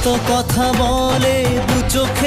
কত কথা বলে দু তারা